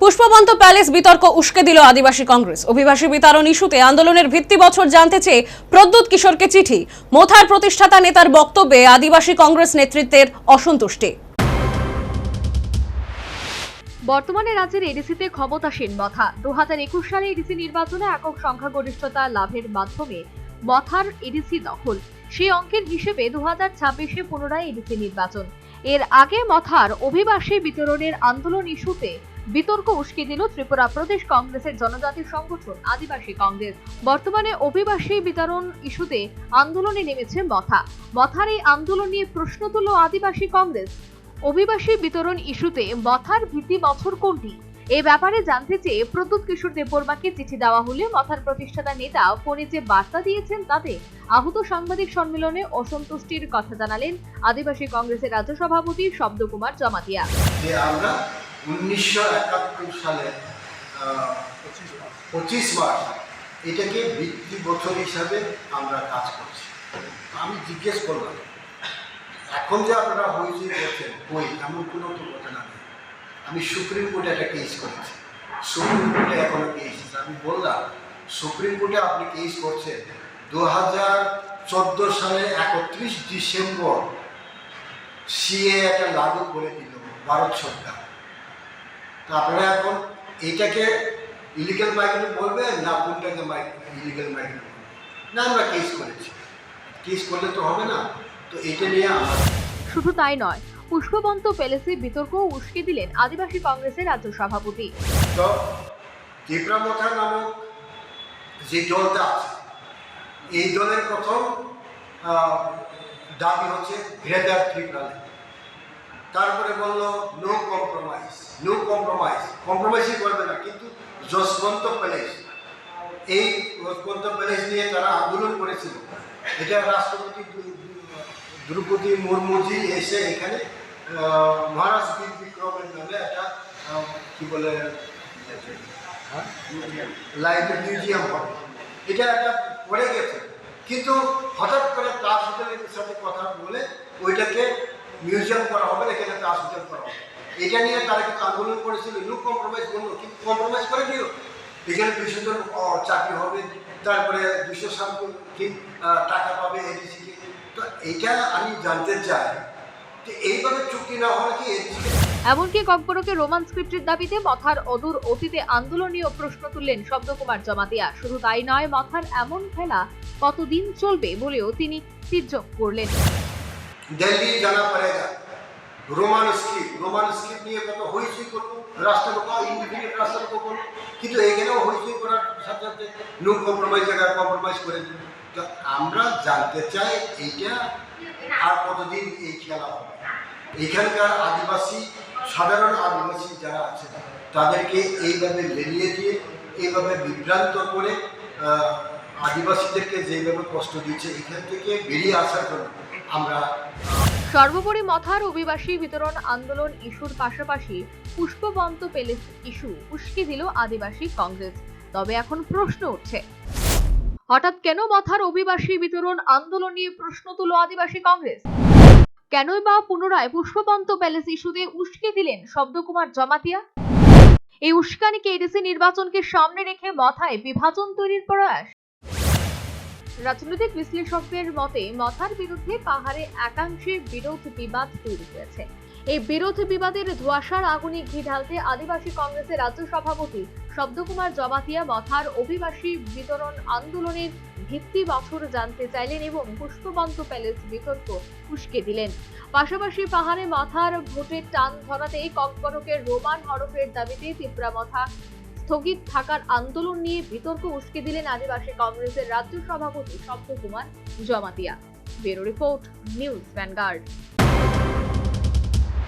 Pushpabanta palace বিতর্ক উস্কে দিল আদিবাসী কংগ্রেস। অভিবাসী বিতরণ ইস্যুতে আন্দোলনের ভিত্তি বছর জানতে চেয়ে প্রদ্যুৎ কিশোরকে চিঠি। মোথার প্রতিষ্ঠাতা নেতার বক্তব্যে আদিবাসী কংগ্রেস নেতৃত্বের অসন্তুষ্টি। বর্তমানে রাজ্যের এডিসিতে ক্ষমতাসীন মথা। দু হাজার একুশ সালে এডিসি নির্বাচনে একক সংখ্যাগরিষ্ঠতা লাভের মাধ্যমে মথার এডিসি দখল। সেই অঙ্কের হিসেবে দু হাজার ছাব্বিশে পুনরায় এডিসি নির্বাচন। এর আগে মথার অভিবাসী বিতরণের আন্দোলন ইস্যুতে বিতর্ক উস্কে দিল ত্রিপুরা প্রদেশ কংগ্রেসের জনজাতি সংগঠন আদিবাসী কংগ্রেস। বর্তমানে অভিবাসী বিতরণ ইস্যুতে আন্দোলনে নেমেছে মথা। মথার এই আন্দোলন নিয়ে প্রশ্ন তুলল আদিবাসী কংগ্রেস। অভিবাসী বিতরণ ইস্যুতে মথার ভিত্তি বছর কোনটি? এ ব্যাপারে জানতে চেয়ে প্রদ্যুৎ কিশোর দেববর্মাকে চিঠি দেওয়া হলে মথার প্রতিষ্ঠাতা নেতা ফোনে যে বার্তা দিয়েছেন তাতে আহত সাংবাদিক সম্মেলনে অসন্তুষ্টির কথা জানালেন আদিবাসী কংগ্রেসের রাজ্য সভাপতি শব্দকুমার জমাতিয়া। উনিশশো একাত্তর সালে পঁচিশ মার্চ। এটাকে বৃত্তি বছর হিসাবে আমরা কাজ করছি। আমি জিজ্ঞেস করলাম এখন যে আপনারা হয়েছে বলছেন বই এমন কোনো তো ঘটনা নেই। আমি সুপ্রিম কোর্টে একটা কেস করেছি। সুপ্রিম কোর্টে এখনও কেস আমি বললাম সুপ্রিম কোর্টে আপনি কেস করছেন দু হাজার চোদ্দ সালে একত্রিশ ডিসেম্বর সিএ একটা লাগু করে দিল ভারত সরকার। তো আপনারা এখন এইটাকে ইলিগাল মাইগ্রেন্ট বলবেন না কোনটাকে ইলিগাল মাইগ্রেন্ট না আমরা কেস করেছি। কেস করলে তো হবে না। তো এটা নিয়ে আমরা শুধু তাই নয় পুষ্পবন্ত প্যালেসে বিতর্ক উস্কে দিলেন আদিবাসী কংগ্রেসের রাজ্য সভাপতি। তো তীব্রামথা নামক যে দলটা আছে এই দলের প্রথম দাবি হচ্ছে গ্রেটার ত্রিপুরাল্যান্ড তারপরে বলল নো কম্প্রোমাইজ নো কম্প্রোমাইজ কম্প্রোমাইজই করবে না, কিন্তু যশবন্ত প্যালেস এই যশবন্ত প্যালেস নিয়ে তারা আন্দোলন করেছিল। এটা রাষ্ট্রপতি দ্রু- দ্রৌপদী মুর্মুজি এসে এখানে মহারাজ বীর বিক্রমের নামে একটা কি বলে লাইব্রেরি মিউজিয়াম হবে। এটা একটা পড়ে গেছে। কিন্তু হঠাৎ করে হোটেলের সাথে কথা বলে ওইটাকে মিউজিয়াম করা হবে না এখানে তাজ হোটেল করা হবে। এটা নিয়ে তারা কিন্তু আন্দোলন করেছিল লুক কম্প্রোমাইজ করল, কিন্তু কম্প্রোমাইজ করে দিল। এখানে দুশো জন চাকরি হবে, তারপরে দুশো সামথিং টাকা পাবে এডিসিকে তো এইটা আমি জানতে চাই যে এইভাবে চুক্তি না হলে কি এডিসিকে এমনকি কম্পরকে রোমান স্ক্রিপ্টের দাবিতে মথার অদূর অতীতে আন্দোলনীয় প্রশ্ন তুললেন শব্দকুমার জমাতিয়া। শুধু তাই নয়, মথার এমন খেলা কতদিন চলবে বলেও তিনি তীর্যক করলেন। দিল্লি জানা পড়েগা। রোমান স্ক্রিপ্ট রোমান স্ক্রিপ্ট নিয়ে কত হইচই করব, রাষ্ট্রলোক, ইন্ডিপেন্ডেন্ট রাষ্ট্রলোক করব। কিন্তু এখানেও হইচই করার সাথে সাথে নো কম্প্রোমাইজ জায়গায় কম্প্রোমাইজ করে তো আমরা জানতে চাই এইটা আর কতদিন এই খেলা হবে। এখানকার আদিবাসী, সাধারণ আদিবাসী যারা আছে, তাদেরকে এইভাবে লেলিয়ে দিয়ে, এইভাবে বিভ্রান্ত করে আদিবাসীদেরকে যেভাবে কষ্ট দিচ্ছে, এখান থেকে বেরিয়ে আসার জন্য আমরা সর্বোপরি মথার অভিবাসী বিতরণ আন্দোলন ইস্যুর পাশাপাশি পুষ্পবন্ত পেলেস ইস্যু উস্কে দিল আদিবাসী কংগ্রেস। তবে এখন প্রশ্ন উঠছে, হঠাৎ কেন মথার অভিবাসী বিতরণ আন্দোলন নিয়ে প্রশ্ন তুলো আদিবাসী কংগ্রেস? কেনই বা পুনরায় পুষ্পবন্ত প্যালেস ইস্যুতে উস্কে দিলেন শব্দকুমার জমাতিয়া? এই উস্কানিকে এডিসি নির্বাচনকে সামনে রেখে মথায় বিভাজন তৈরির প্রয়াস। রাজনৈতিক বিশ্লেষকদের মতে, মথার বিরুদ্ধে পাহাড়ে একাংশে বিরোধ বিবাদ তৈরি হয়েছে। এই বিরোধ বিবাদের ধোঁয়াশার আগুনে ঘি ঢালতে আদিবাসী কংগ্রেসের রাজ্য সভাপতি শব্দকুমার জমাতিয়া মথার অভিবাসী বিতরণ আন্দোলনের ভিত্তি বছর জানতে চাইলেন এবং পুষ্পবন্ত প্যালেস বিতর্ক উস্কে দিলেন। পাশাপাশি পাহাড়ে মাথার ভোটের টান ধরাতে ককবরকের রোমান হরফের দাবিতে তিপ্রা মথা স্থগিত থাকার আন্দোলন নিয়ে বিতর্ক উস্কে দিলেন আদিবাসী কংগ্রেসের রাজ্য সভাপতি শব্দ Kumar Jamatia. Bureau report, news vanguard.